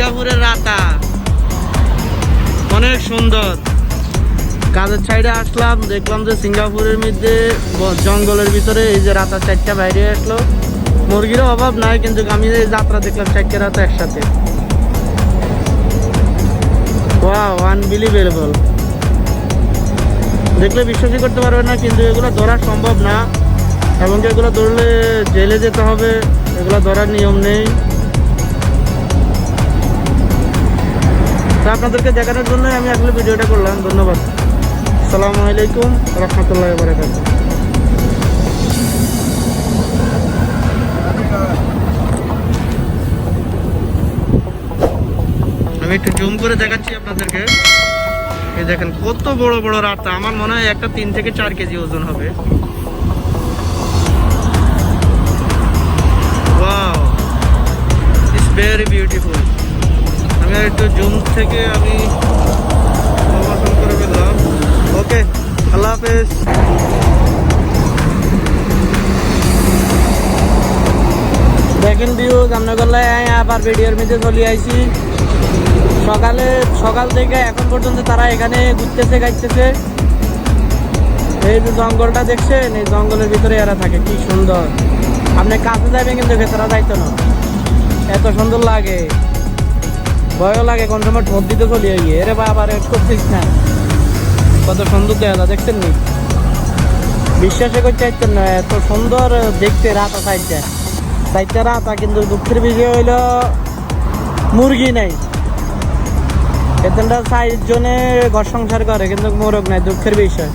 সিঙ্গাপুরের রাতা। অনেক সুন্দর। কাজের সাইডে আসলাম, দেখলাম যে সিঙ্গাপুরের মধ্যে জঙ্গলের ভিতরে এই যে রাতা চারটা বাইরে আসলো। মুরগিরও অভাব নাই, কিন্তু আমি এই যাত্রা দেখলাম চারটে রাতা একসাথে। ওয়াও আনবিলিভেবল দেখলে বিশ্বাসই করতে পারবে না, কিন্তু এগুলো ধরা সম্ভব না। এবং এগুলো ধরলে জেলে যেতে হবে, এগুলো ধরার নিয়ম নেই। আপনাদেরকে দেখানোর জন্য আমি আসলে ভিডিওটা করলাম। ধন্যবাদ। আসসালামু আলাইকুম, রহমতুল্লাহ বারাকাত আমি একটু জুম করে দেখাচ্ছি আপনাদেরকে। এই দেখেন, কত বড় বড় রাস্তা আমার মনে হয় একটা তিন থেকে চার কেজি ওজন হবে। একটু জুম থেকে আমি অবসান করে ফেললাম। ওকে, আল্লাহ হাফেজ। দেখেন ভিউজ আপনার গল্লায় আবার ভিডিওর মধ্যে চলে আইছি। সকালে, সকাল থেকে এখন পর্যন্ত তারা এখানে ঘুরতেছে, গাইতেছে। এই যে জঙ্গলটা দেখছেন, এই জঙ্গলের ভিতরে এরা থাকে, কি সুন্দর। আপনি কাছে যাবেন কিন্তু ভেতরা যাইতো না। এত সুন্দর লাগে। ভয়ও লাগে, কোন সময় ঠোঁট দিতে চলে গিয়ে এরে বাবা রে, করছিস না কত সুন্দর দেখা দেখছেন নি? বিশ্বাসে করতে চাইতেন না, এত সুন্দর দেখতে রাত সাইডটা। সাইডটা রাত কিন্তু দুঃখের বিষয় হইল, মুরগি নাই। এতটা ষাট জনে ঘর সংসার করে, কিন্তু মোরগ নাই, দুঃখের বিষয়।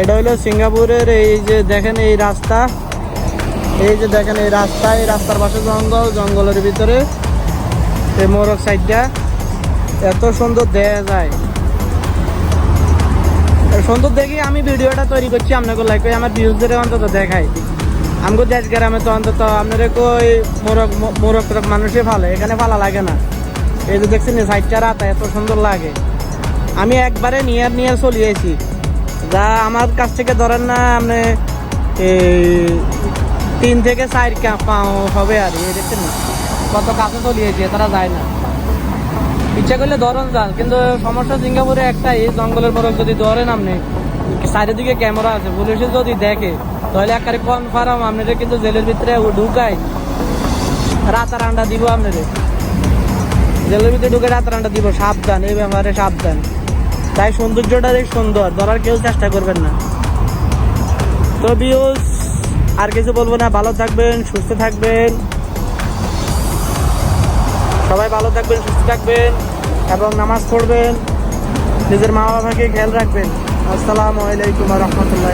এটা হলো সিঙ্গাপুরের এই যে দেখেন এই রাস্তা। এই যে দেখেন এই রাস্তা, এই রাস্তার পাশে জঙ্গল, জঙ্গলের ভিতরে এই মোরগ সাইডটা এত সুন্দর দেখা যায়। সুন্দর দেখে আমি ভিডিওটা তৈরি করছি, আপনাকে লাইক করে আমার ভিউজদের অন্তত দেখাই। আমগো দেশ গ্রামে তো অন্তত আপনারা কই মোরগ মোরগ টোরগ মানুষই ভালো, এখানে ভালো লাগে না। এই যে দেখছেন সাইডটা রাত, এত সুন্দর লাগে। আমি একবারে নিয়ার নিয়ার চলিয়েছি যা আমার কাছ থেকে ধরেন না, আপনি এই তিন থেকে চার কা- পাও হবে আর এই দেখছেন না? কত কাছে চলিয়েছি তারা যায় না। ইচ্ছা করলে ধরন যান, কিন্তু সমস্যা সিঙ্গাপুরে একটা এই জঙ্গলের মোরগ যদি ধরেন আপনি, চারিদিকে ক্যামেরা আছে, পুলিশে যদি দেখে, তাহলে একবারে কনফার্ম আপনাদের কিন্তু জেলের ভিতরে ঢুকাই, রাতার আন্ডা দিব আপনাদের। জেলের ভিতরে ঢুকে রাত রান্না দিব, সাবধান, এই ব্যাপারে সাবধান। তাই সৌন্দর্যটা দেখ সুন্দর, ধরার কেউ চেষ্টা করবেন না। তো বিউস আর কিছু বলব না, ভালো থাকবেন, সুস্থ থাকবেন। সবাই ভালো থাকবেন, সুস্থ থাকবেন এবং নামাজ পড়বেন। নিজের মা বাবাকে খেয়াল রাখবেন। আসসালামু আলাইকুম রহমতুল্লাহ